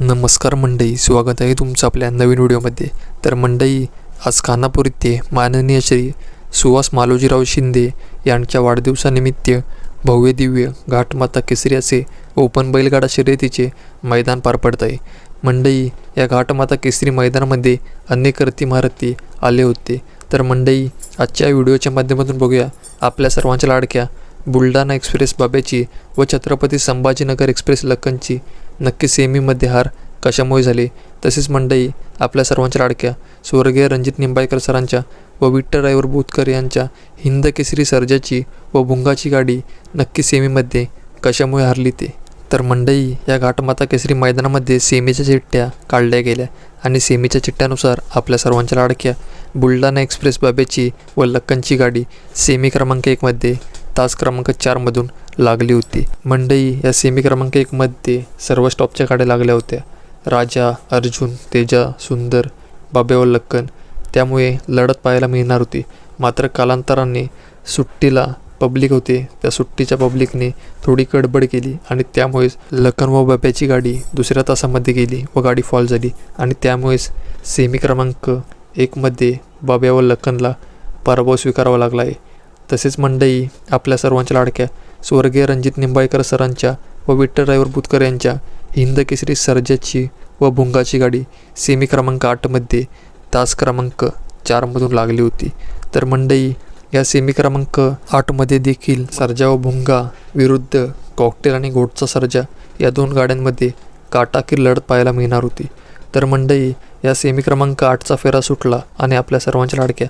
नमस्कार मंडई स्वागत आहे तुमचं आपल्या नवीन व्हिडिओमध्ये. तर मंडई आज खानापूर येथे माननीय श्री सुहास मालोजीराव शिंदे यांच्या वाढदिवसानिमित्त भव्य दिव्य घाटमाता केसरी असे ओपन बैलगाडा शर्यतीचे मैदान पार पडत आहे. मंडई या घाटमाता केसरी मैदानामध्ये अनेक रती महारथी आले होते. तर मंडई आजच्या व्हिडिओच्या माध्यमातून बघूया आपल्या सर्वांच्या लाडक्या बुलढाणा एक्सप्रेस बाब्याची व छत्रपती संभाजीनगर एक्सप्रेस लखनची नक्की सेमीमध्ये हार कशामुळे झाले? तसेच मंडई आपल्या सर्वांच्या लाडक्या स्वर्गीय रणजित निंबाळकर सरांच्या व विठ्ठल ड्रायव्हर बोतकर यांच्या हिंद केसरी सर्जाची व भुंगाची गाडी नक्की सेमीमध्ये कशामुळे हरली ते? तर मंडई या घाटमाता केसरी मैदानामध्ये सेमीच्या चिठ्ठ्या काढल्या गेल्या आणि सेमीच्या चिठ्ठ्यानुसार आपल्या सर्वांच्या लाडक्या बुलढाणा एक्सप्रेस बाबेची व लक्कनची गाडी सेमी क्रमांक एकमध्ये तास क्रमांक चारमधून लागली होती. मंडई या सेमी क्रमांक एकमध्ये सर्व स्टॉपच्या गाड्या लागल्या होत्या. राजा अर्जुन तेजा सुंदर बाबे व लक्कन त्यामुळे लढत पाहायला मिळणार होती. मात्र कालांतराने सुट्टीला पब्लिक होते. त्या सुट्टीच्या पब्लिकने थोडी गडबड केली आणि त्यामुळेच लखन व बाब्याची गाडी दुसऱ्या तासामध्ये गेली व गाडी फॉल झाली आणि त्यामुळेच सेमी क्रमांक एकमध्ये बाब्या व लखनला पराभव स्वीकारावा लागला आहे. तसेच मंडई आपल्या सर्वांच्या लाडक्या स्वर्गीय रणजित निंबाळकर सरांच्या व विठ्ठल ड्रायव्हर बुतकर यांच्या हिंद केसरी सर्जाची व भुंगाची गाडी सेमी क्रमांक आठमध्ये तास क्रमांक चारमधून लागली होती. तर मंडई या सेमी क्रमांक आठमध्ये देखील सर्जा व भुंगा विरुद्ध कॉकटेल आणि घोटचा सर्जा या दोन गाड्यांमध्ये काटाकीर लढत पाहायला मिळणार होती. तर मंडई या सेमी क्रमांक आठचा फेरा सुटला आणि आपल्या सर्वांच्या लाडक्या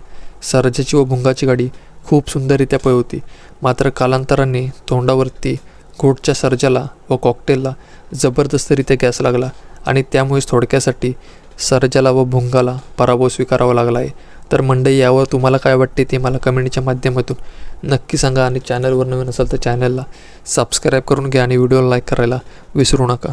सर्जाची व भुंगाची गाडी खूप सुंदररित्या पळवती होती. मात्र कालांतराने तोंडावरती घोटच्या सर्जाला व कॉकटेलला जबरदस्तरित्या गॅस लागला आणि त्यामुळेच थोडक्यासाठी सर्जाला व भुंगाला पराभव स्वीकारावा लागला आहे. तर मंडई यावर तुम्हाला काय वाटते ते मला कमेंटच्या माध्यमातून नक्की सांगा आणि चॅनलवर नवीन असाल तर चॅनलला सबस्क्राईब करून घ्या आणि व्हिडिओला लाईक करायला विसरू नका.